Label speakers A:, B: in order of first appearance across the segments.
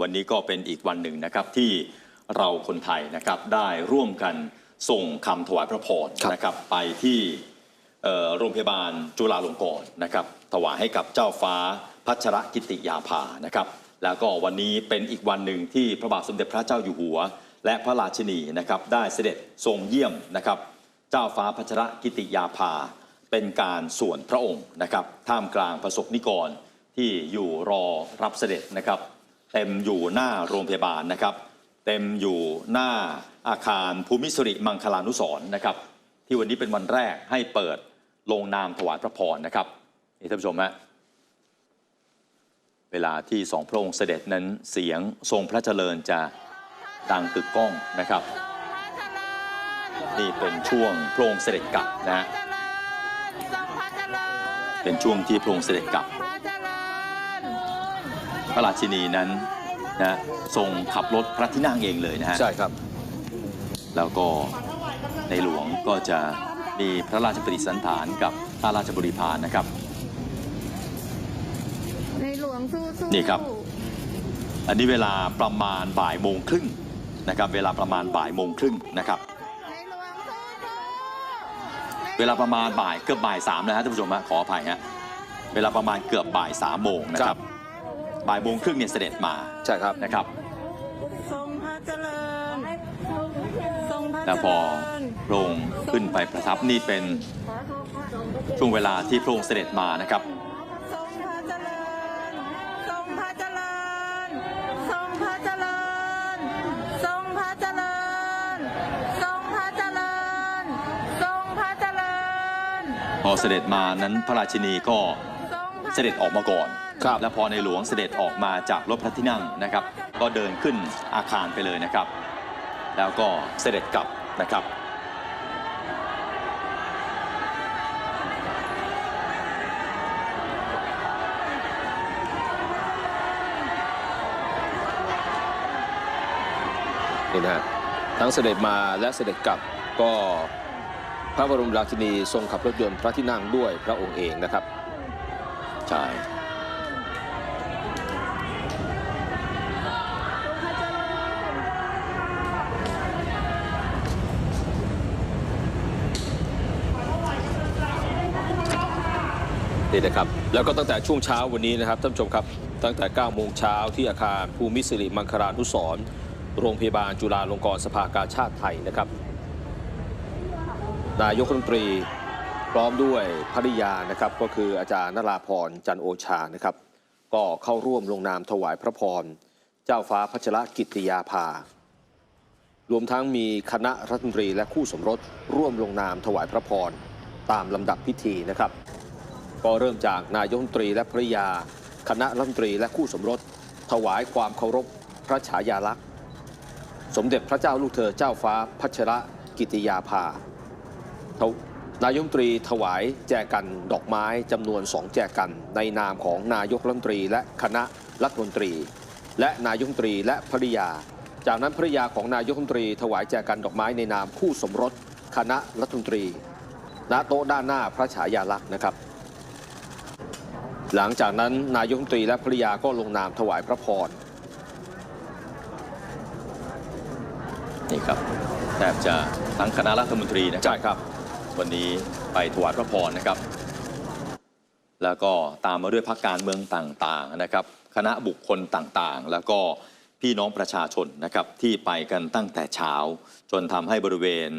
A: วันนี้ก็เป็นอีกวันหนึ่งนะครับที่เราคนไทยนะครับได้ร่วมกันส่งคำถวายพระพร
B: ครับ
A: นะครับไปที่เอ่อโรงพยาบาลจุฬาลงกรณ์นะครับถวายให้กับเจ้าฟ้าพัชรกิติยาภานะครับ แล้วก็วันนี้เป็นอีกวันหนึ่งที่พระบาทสมเด็จพระเจ้าอยู่หัว และพระราชินีนะครับได้เสด็จทรงเยี่ยมนะครับ เจ้าฟ้าพัชรกิติยาภา เป็นการส่วนพระองค์นะครับ ท่ามกลางประสบนิกรที่อยู่รอรับเสด็จนะครับ เต็มอยู่หน้าโรงพยาบาลนะครับ เต็มอยู่หน้าอาคารภูมิสิริมังคลานุสร์นะครับ ที่วันนี้เป็นวันแรกให้เปิดลงนามถวายพระพรนะครับนี่ท่านผู้ชมฮะเวลาที่สองพระองค์เสด็จนั้นเสียงทรงพระเจริญจะดังกึกก้องนะครับนี่เป็นช่วงพระองค์เสด็จกลับนะฮะเป็นช่วงที่พระองค์เสด็จกลับ พระราชินีนั้นนะทรงขับรถพระที่นั่งเองเลยนะฮะ
B: ใช่ครับ
A: แล้วก็ในหลวงก็จะมีพระราชปฏิสันฐานกับพระราชบริพารนะครับ
C: ในหลวงสู้ๆ
A: นี่ครับ อันนี้เวลาประมาณบ่ายโมงครึ่งนะครับ เวลาประมาณบ่ายโมงครึ่งนะครับ
C: ในหลวงสู้ๆ
A: เวลาประมาณบ่ายเกือบบ่ายสามนะฮะท่านผู้ชมฮะขออภัยฮะเวลาประมาณเกือบบ่ายสามโมงนะค
B: ครั
A: รับ บบ่ายโมงครึ่งเนี่ยเสด็จมา
B: ใช่ครับ
A: นะครับ
C: ทรงพระเจริญทรงพระเจริญ
A: แล้วพอพระองค์ขึ้นไปประทับนี่เป็นช่วงเวลาที่พระองค์เสด็จมานะครับ
C: ทรงพระเจริญทรงพระเจริญทรงพระเจริญทรงพระเจริญทรงพระเจริญทรงพระเจริญ
A: พอเสด็จมานั้นพระราชินีก็
C: ทรงพระ
A: เสด็จออกมาก่อน
B: ครับ
A: และพอในหลวงเสด็จออกมาจากรถพระที่นั่งนะครับ ก็เดินขึ้นอาคารไปเลยนะครับ แล้วก็เสด็จกลับนะครับ
B: นี่นะฮะทั้งเสด็จมาและเสด็จกลับก็พระบรมราชินีทรงขับรถยนต์พระที่นั่งด้วยพระองค์เองนะครับ
A: ใช่
B: นี่นะครับ แล้วก็ตั้งแต่ช่วงเช้าวันนี้นะครับท่านผู้ชมครับ ตั้งแต่ 9 โมงเช้าที่อาคารภูมิสิริมังคลานุสรโรงพยาบาลจุฬาลงกรณ์สภากาชาติไทยนะครับ นายกรัฐมนตรีพร้อมด้วยภริยานะครับก็คืออาจารย์นราพรจันโอชานะครับ ก็เข้าร่วมลงนามถวายพระพร เจ้าฟ้าพัชรกิติยาภา รวมทั้งมีคณะรัฐมนตรีและคู่สมรสร่วมลงนามถวายพระพร ตามลำดับพิธีนะครับ ก็เริ่มจากนายมนตรีและภริยา คณะรัฐมนตรีและคู่สมรส ถวายความเคารพพระฉายาลักษณ์ สมเด็จพระเจ้าลูกเธอเจ้าฟ้าพัชรกิติยาภานายมนตรีถวายแจกันดอกไม้จำนวนสองแจกันในนามของนายกรัฐมนตรีและคณะรัฐมนตรี และนายกรัฐมนตรีและภริยา จากนั้นภริยาของนายกรัฐมนตรี ถวายแจกันดอกไม้ในนามคู่สมรส คณะรัฐมนตรีณโต๊ะด้านหน้าพระฉายาลักษณ์นะครับ หลังจากนั้นนายกรัฐมนตรีและภริยาก็ลงนามถวายพระพร
A: นี่ครับแทบจะทั้งคณะรัฐมนตรีนะค
B: ใช่
A: รับ
B: ครับ
A: วันนี้ไปถวายพระพรนะครับ แล้วก็ตามมาด้วยพักการเมืองต่างๆนะครับ คณะบุคคลต่างๆ แล้วก็พี่น้องประชาชนนะครับที่ไปกันตั้งแต่เช้า จนทำให้บริเวณ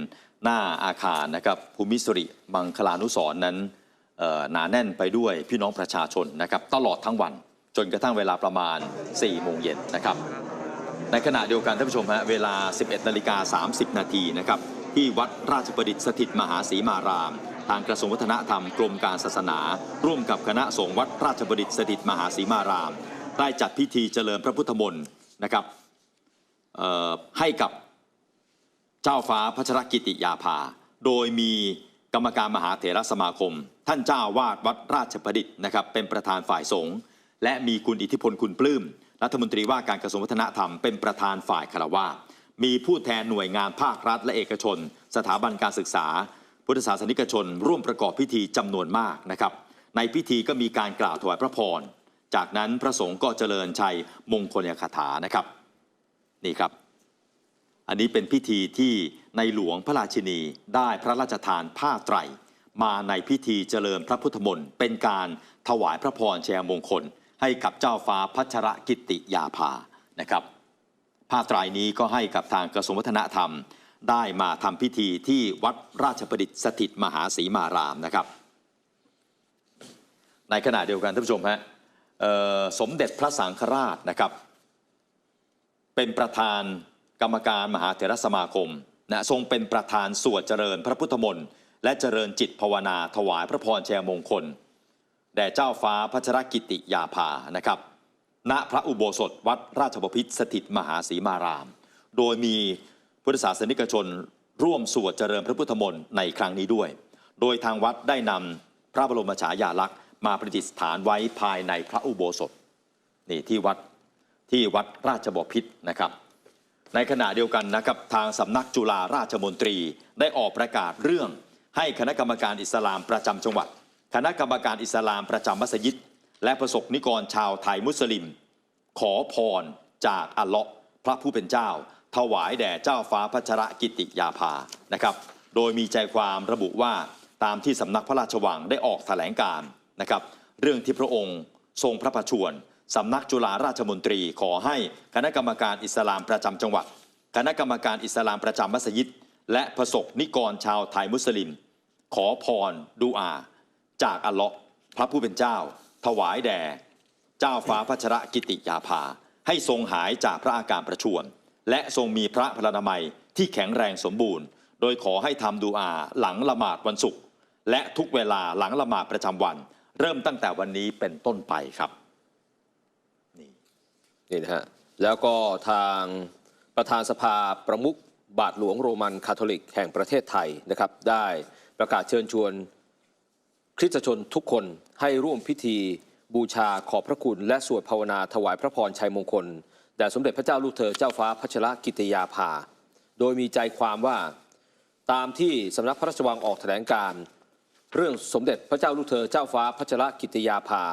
A: หน้าอาคารนะครับภูมิสิริมังคลานุสรณ์นั้นเอ่อ หนาแน่นไปด้วยพี่น้องประชาชนนะครับตลอดทั้งวัน จนกระทั่งเวลาประมาณ 4 โมงเย็นนะครับ ในขณะเดียวกันท่านผู้ชมฮะเวลา 11นาฬิกา30 นาทีนะครับที่วัดราชประดิษฐ์สถิตมหาศรีมาราม ทางกระทรวงวัฒนธรรมกรมการศาสนา ร่วมกับคณะสงฆ์วัดราชประดิษฐ์สถิตมหาศรีมาราม ได้จัดพิธีเจริญพระพุทธมนต์นะครับให้กับเจ้าฟ้าพัชรกิติยาภา โดยมี กรรมการมหาเถรสมาคม ท่านเจ้าวาดวัดราชประดิษฐ์นะครับเป็นประธานฝ่ายสงฆ์และมีคุณอิทธิพลคุณปลื้มรัฐมนตรีว่าการกระทรวงวัฒนธรรมเป็นประธานฝ่ายคารวาสมีผู้แทนหน่วยงานภาครัฐและเอกชน สถาบันการศึกษา พุทธศาสนิกชน ร่วมประกอบพิธีจำนวนมากนะครับในพิธีก็มีการกล่าวถวายพระพรจากนั้นพระสงฆ์ก็เจริญชัยมงคลคาถานะครับนี่ครับ อันนี้เป็นพิธีที่ ในหลวงพระราชินีได้พระราชทานผ้าไตร มาในพิธีเจริญพระพุทธมนต์เป็นการถวายพระพรแชัยมงคล ให้กับเจ้าฟ้าพัชรกิติยาภานะครับผ้าไตรนี้ก็ให้กับทางกระทรวงวัฒนธรรม ได้มาทำพิธีที่วัดราชประดิษฐ์สถิตมหาศรีมารามนะครับ ในขณะเดียวกันท่านผู้ชมฮะสมเด็จพระสังฆราชนะครับ เป็นประธานกรรมการมหาเถรสมาคม นะทรงเป็นประธานสวดเจริญพระพุทธมนต์และเจริญจิตภาวนาถวายพระพรชัยมงคล แด่เจ้าฟ้าพัชรกิติยาภานะครับ ณพระอุโบสถวัดราชบพิตรสถิตมหาศรีมาราม โดยมีพุทธศาสนิกชนร่วมสวดเจริญพระพุทธมนต์ในครั้งนี้ด้วย โดยทางวัดได้นำพระบรมฉายาลักษณ์มาประดิษฐานไว้ภายในพระอุโบสถนี่ที่วัดที่วัดราชบพิตรนะครับ ในขณะเดียวกันนะครับทางสำนักจุฬาราชมนตรีได้ออกประกาศเรื่อง ให้คณะกรรมการอิสลามประจำจังหวัด คณะกรรมการอิสลามประจำมัสยิด และประสบนิกรชาวไทยมุสลิม ขอพรจากอัลเลาะห์พระผู้เป็นเจ้า ถวายแด่เจ้าฟ้าพัชรกิติยาภานะครับ โดยมีใจความระบุว่าตามที่สำนักพระราชวังได้ออกแถลงการนะครับ เรื่องที่พระองค์ทรงพระประชวร สำนักจุฬาราชมนตรีขอให้คณะกรรมการอิสลามประจำจังหวัด คณะกรรมการอิสลามประจำมัสยิด และประสบนิกรชาวไทยมุสลิม ขอพรดูอา จากอัลเลาะห์พระผู้เป็นเจ้า ถวายแด่เจ้าฟ้าพัชรกิติยาภา ให้ทรงหายจากพระอาการประชวรและทรงมีพระพลานามัยที่แข็งแรงสมบูรณ์ โดยขอให้ทำดูอาหลังละหมาดวันศุกร์และทุกเวลาหลังละหมาดประจำวัน เริ่มตั้งแต่วันนี้เป็นต้นไปครับ นี่
B: นะฮะแล้วก็ทางประธานสภาประมุขบาทหลวงโรมันคาทอลิกแห่งประเทศไทยนะครับ ได้ประกาศเชิญชวนคริสตชนทุกคนให้ร่วมพิธีบูชาขอบพระคุณ และสวดภาวนาถวายพระพรชัยมงคลแด่สมเด็จพระเจ้าลูกเธอเจ้าฟ้าพัชรกิติยาภา โดยมีใจความว่าตามที่สำนักพระราชวังออกแถลงการ เรื่องสมเด็จพระเจ้าลูกเธอเจ้าฟ้าพัชรกิติยาภา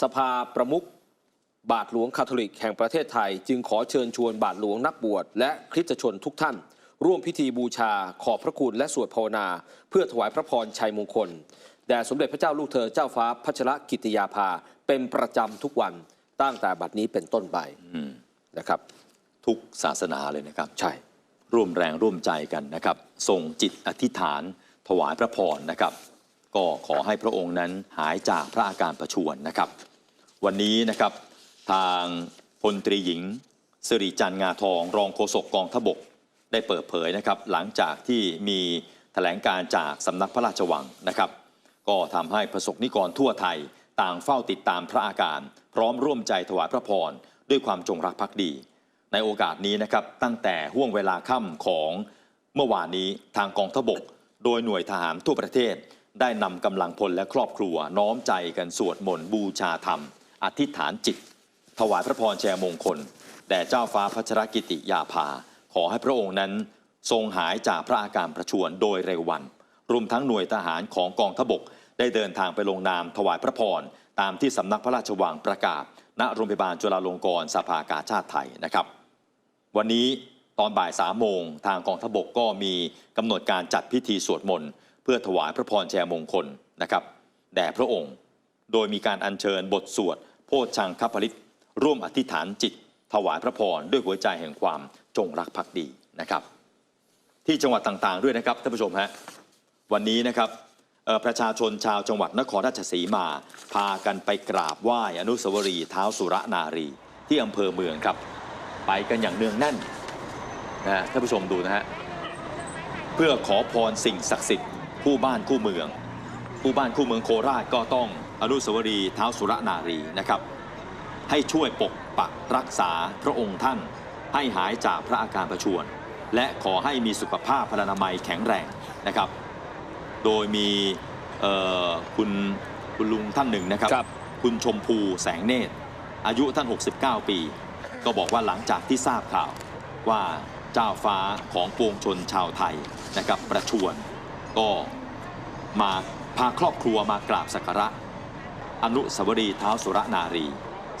B: สภาประมุข บาทหลวงคาทอลิกแห่งประเทศไทย จึงขอเชิญชวนบาทหลวงนักบวชและคริสตชนทุกท่าน ร่วมพิธีบูชาขอบพระคุณและสวดภาวนา เพื่อถวายพระพรชัยมงคลแด่สมเด็จพระเจ้าลูกเธอเจ้าฟ้าพัชรกิติยาภาเป็นประจำทุกวันตั้งแต่บัดนี้เป็นต้นไป
A: อืม
B: นะครับ
A: ทุกศาสนาเลยนะครับ
B: ใช่
A: ร่วมแรงร่วมใจกันนะครับ ส่งจิตอธิษฐาน ถวายพระพรนะครับ ก็ขอให้พระองค์นั้นหายจากพระอาการประชวรนะครับ วันนี้นะครับ ทางพลตรีหญิงสิริจันท์งาทอง รองโฆษกกองทบกได้เปิดเผยนะครับ หลังจากที่มีแถลงการจากสำนักพระราชวังนะครับ ก็ทำให้ประสบนิกรทั่วไทยต่างเฝ้าติดตามพระอาการ พร้อมร่วมใจถวายพระพรด้วยความจงรักภักดี ในโอกาสนี้นะครับตั้งแต่ห่วงเวลาค่ำของเมื่อวานนี้ทางกองทบก โดยหน่วยทหารทั่วประเทศ ได้นำกำลังพลและครอบครัว น้อมใจกันสวดมนต์บูชาธรรม อธิษฐานจิต ถวายพระพรแจมงคลแด่เจ้าฟ้าพัชรกิติยาภา ขอให้พระองค์นั้น ทรงหายจากพระอาการประชวรโดยเร็ววัน รวมทั้งหน่วยทหารของกองทบก ได้เดินทางไปลงนามถวายพระพร ตามที่สำนักพระราชวังประกาศ ณโรงพยาบาลจุฬาลงกรณ์สภากาชาติไทยนะครับ วันนี้ตอนบ่ายสามโมงทางกองทบกก็มีกำหนดการจัดพิธีสวดมนต์เพื่อถวายพระพรแจมงคลนะครับแด่พระองค์ โดยมีการอัญเชิญบทสวด โพชฌังคปริต ร่วมอธิษฐานจิต ถวายพระพรด้วยหัวใจแห่งความจงรักภักดีนะครับ ที่จังหวัดต่างๆด้วยนะครับท่านผู้ชมฮะวันนี้นะครับประชาชนชาวจังหวัดนครราชสีมา พากันไปกราบไหว้อนุสาวรีย์เท้าสุรนารี ที่อำเภอเมืองครับ ไปกันอย่างเนืองแน่นนะฮะท่านผู้ชมดูนะฮะเพื่อขอพรสิ่งศักดิ์สิทธิ์คู่บ้านคู่เมือง คู่บ้านคู่เมืองโคราชก็ต้องอนุสาวรีย์เท้าสุรนารีนะครับ ให้ช่วยปกปักรักษาพระองค์ท่าน ให้หายจากพระอาการประชวรและขอให้มีสุขภาพพลานามัยแข็งแรงนะครับ โดยมีเอ่อคุณคุณลุงท่านหนึ่งนะครับ
B: ครับ
A: คุณชมพูแสงเนตร อายุท่าน 69 ปี ก็บอกว่าหลังจากที่ทราบข่าวว่าเจ้าฟ้าของปวงชนชาวไทยนะครับประชวรก็มาพาครอบครัวมากราบสักการะ อนุสาวรีย์เท้าวสุรนารี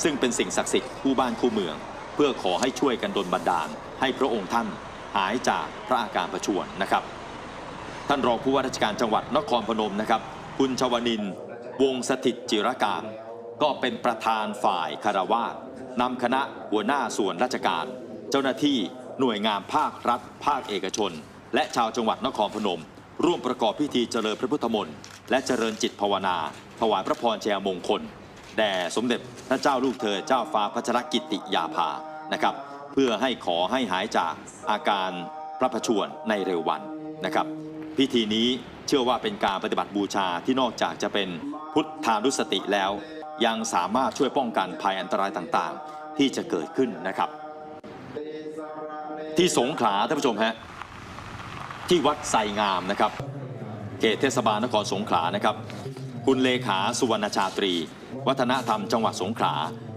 A: ซึ่งเป็นสิ่งศักดิ์สิทธิ์คู่บ้านคู่เมือง เพื่อขอให้ช่วยกันดลบันดาล ให้พระองค์ท่านหายจากพระอาการประชวรนะครับ ท่านรองผู้ว่าราชการจังหวัดนครพนมนะครับ คุณชวนิน วงศ์สถิตจิรการก็เป็นประธานฝ่ายคารวาสนำคณะหัวหน้าส่วนราชการ เจ้าหน้าที่หน่วยงานภาครัฐ ภาคเอกชน และชาวจังหวัดนครพนม ร่วมประกอบพิธีเจริญพระพุทธมนต์และเจริญจิตภาวนา ถวายพระพรชัยมงคล แด่สมเด็จพระเจ้าลูกเธอเจ้าฟ้าพัชรกิติยาภานะครับ เพื่อให้ขอให้หายจากอาการพระประชวรในเร็ววันนะครับ พิธีนี้เชื่อว่าเป็นการปฏิบัติบูชาที่นอกจากจะเป็นพุทธานุสติแล้ว ยังสามารถช่วยป้องกันภัยอันตรายต่างๆ ที่จะเกิดขึ้นนะครับ ที่สงขลาท่านผู้ชมฮะที่วัดไซงามนะครับเขตเทศบาลนครสงขลานะครับ คุณเลขาสุวรรณชาตรี วัฒนธรรมจังหวัดสงขลา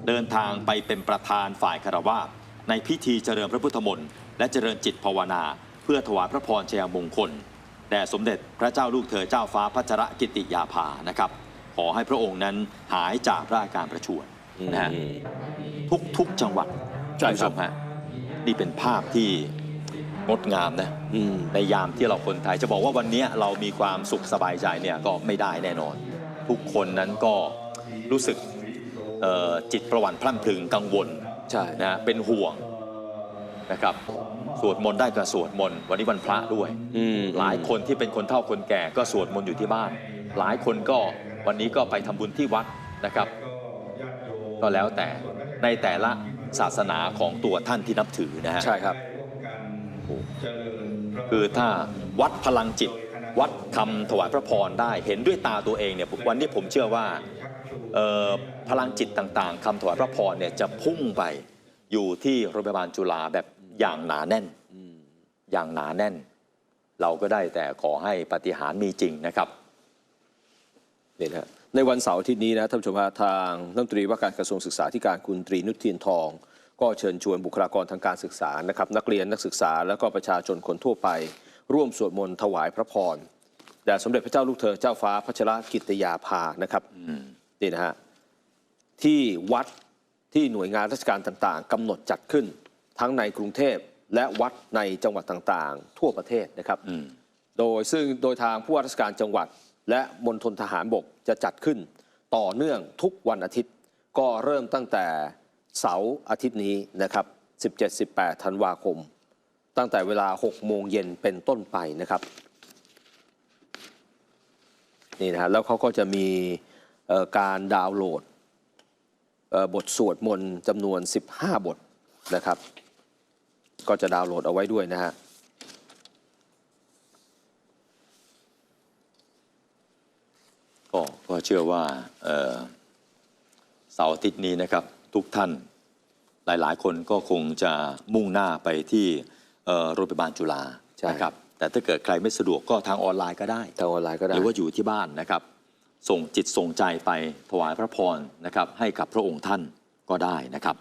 A: เดินทางไปเป็นประธานฝ่ายคารวะในพิธีเจริญพระพุทธมนต์และเจริญจิตภาวนา เพื่อถวายพระพรชัยมงคลแด่สมเด็จพระเจ้าลูกเธอเจ้าฟ้าพัชรกิติยาภานะครับ ขอให้พระองค์นั้นหายจากพระอาการประชวรนะฮะทุกทุกจังหวัด
B: ใช่ครับ
A: ท่านผู้ชมฮะนี่เป็นภาพที่งดงามนะ
B: อืม
A: ในยามที่เราคนไทยจะบอกว่าวันนี้เรามีความสุขสบายใจเนี่ยก็ไม่ได้แน่นอน ทุกคนนั้นก็ รู้สึกเอ่อจิตประหวั่นพลั่นพลึงกังวล
B: ใช่
A: นะเป็นห่วงนะครับสวดมนต์ได้ก็สวดมนต์วันนี้วันพระด้วย
B: อืม
A: หลายคนที่เป็นคนเฒ่าคนแก่ก็สวดมนต์อยู่ที่บ้าน หลายคนก็วันนี้ก็ไปทำบุญที่วัดนะครับ ก็แล้วแต่ในแต่ละศาสนาของตัวท่านที่นับถือนะฮะ
B: ใช่ครับ
A: คือถ้าวัดพลังจิต วัดคำถวายพระพรได้เห็นด้วยตาตัวเองเนี่ยผมวันนี้ผมเชื่อว่าเอ่อ พลังจิตต่างๆคำถวายพระพรเนี่ยจะพุ่งไปอยู่ที่โรงพยาบาลจุฬาแบบอย่างหนาแน่นอย่างหนาแน่น เราก็ได้แต่ขอให้ปาฏิหารย์มีจริงนะครับ
B: นี่นะฮะในวันเสาร์อาทิตย์นี้นะท่านผู้ชมฮะทางรัฐมนตรีว่าการกระทรวงศึกษาธิการคุณตรีนุชเทียนทอง ก็เชิญชวนบุคลากรทางการศึกษานะครับ นักเรียนนักศึกษาแล้วก็ประชาชนคนทั่วไป ร่วมสวดมนต์ถวายพระพรแด่สมเด็จพระเจ้าลูกเธอเจ้าฟ้าพัชรกิติยาภานะครับ นี่นะฮะที่วัดที่หน่วยงานราชการต่างๆกำหนดจัดขึ้น ทั้งในกรุงเทพและวัดในจังหวัดต่างๆ ทั่วประเทศนะครับ
A: อืม
B: โดยซึ่งโดยทางผู้ว่าราชการจังหวัด และมณฑลทหารบกจะจัดขึ้น ต่อเนื่องทุกวันอาทิตย์ ก็เริ่มตั้งแต่เสาร์อาทิตย์นี้นะครับ17-18ธันวาคม ตั้งแต่เวลา 6 โมงเย็นเป็นต้นไปนะครับนี่นะฮะแล้วเขาก็จะมีเอ่อ การดาวน์โหลดเอ่อบทสวดมนต์จำนวน 15 บทนะครับ ก็จะดาวน์โหลดเอาไว้ด้วยนะฮะ
A: ก็ก็เชื่อว่าเอ่อเสาร์อาทิตย์นี้นะครับทุกท่านหลาย ๆ คนก็คงจะมุ่งหน้าไปที่เอ่อโรงพยาบาลจุฬา
B: ใช่
A: นะครับแต่ถ้าเกิดใครไม่สะดวกก็ทางออนไลน์ก็ได้
B: ทางออนไลน์ก็ได้
A: หรือว่าอยู่ที่บ้านนะครับ ส่งจิตส่งใจไปถวายพระพรนะครับให้กับพระองค์ท่านก็ได้นะครับ